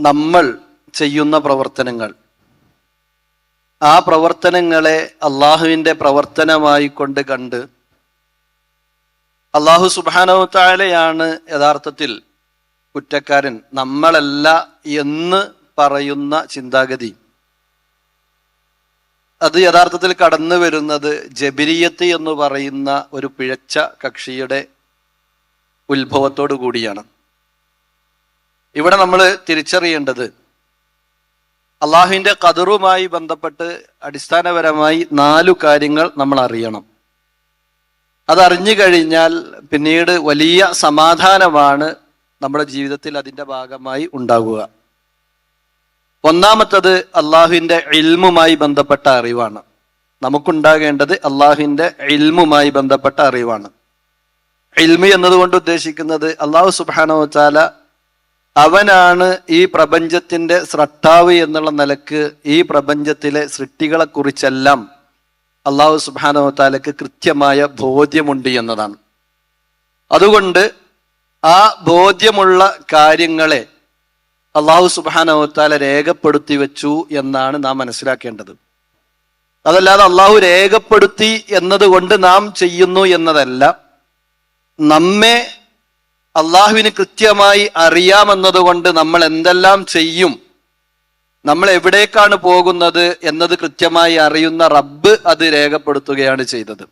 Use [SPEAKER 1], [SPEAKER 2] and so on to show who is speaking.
[SPEAKER 1] നമ്മൾ ചെയ്യുന്ന പ്രവർത്തനങ്ങൾ. ആ പ്രവർത്തനങ്ങളെ അള്ളാഹുവിന്റെ പ്രവർത്തനമായി കൊണ്ട് കണ്ട് അള്ളാഹു സുബാനവത്തായാലെയാണ് യഥാർത്ഥത്തിൽ കുറ്റക്കാരൻ നമ്മളല്ല എന്ന് പറയുന്ന ചിന്താഗതി. അത് യഥാർത്ഥത്തിൽ കടന്നു വരുന്നത് ജബിരിയത്ത് എന്ന് പറയുന്ന ഒരു പിഴച്ച കക്ഷിയുടെ ഉത്ഭവത്തോടു കൂടിയാണ്. ഇവിടെ നമ്മൾ തിരിച്ചറിയേണ്ടത് അള്ളാഹുവിന്റെ കതിറുമായി ബന്ധപ്പെട്ട് അടിസ്ഥാനപരമായി നാലു കാര്യങ്ങൾ നമ്മൾ അറിയണം. അതറിഞ്ഞു കഴിഞ്ഞാൽ പിന്നീട് വലിയ സമാധാനമാണ് നമ്മുടെ ജീവിതത്തിൽ അതിന്റെ ഭാഗമായി ഉണ്ടാകുക ഒന്നാമത്തത് അള്ളാഹുവിന്റെ ഇൽമുമായി ബന്ധപ്പെട്ട അറിവാണ്. നമുക്കുണ്ടാകേണ്ടത് അള്ളാഹുവിന്റെ ഇൽമുമായി ബന്ധപ്പെട്ട അറിവാണ്. ഇൽമി എന്നതുകൊണ്ട് ഉദ്ദേശിക്കുന്നത് അള്ളാഹു സുബാനോ ചാല അവനാണ് ഈ പ്രപഞ്ചത്തിന്റെ സ്രട്ടാവ് എന്നുള്ള നിലയ്ക്ക് ഈ പ്രപഞ്ചത്തിലെ സൃഷ്ടികളെ കുറിച്ചെല്ലാം അള്ളാഹു സുബാനോത്താലക്ക് കൃത്യമായ ബോധ്യമുണ്ട് എന്നതാണ്. അതുകൊണ്ട് ആ ബോധ്യമുള്ള കാര്യങ്ങളെ അള്ളാഹു സുബാനോത്താല രേഖപ്പെടുത്തി വെച്ചു എന്നാണ് നാം മനസ്സിലാക്കേണ്ടത്. അതല്ലാതെ അള്ളാഹു രേഖപ്പെടുത്തി എന്നതുകൊണ്ട് നാം ചെയ്യുന്നു എന്നതല്ല. നമ്മെ അള്ളാഹുവിന് കൃത്യമായി അറിയാമെന്നതുകൊണ്ട് നമ്മൾ എന്തെല്ലാം ചെയ്യും നമ്മൾ എവിടേക്കാണ് പോകുന്നത് എന്നത് കൃത്യമായി അറിയുന്ന റബ്ബ് അത് രേഖപ്പെടുത്തുകയാണ് ചെയ്തത്.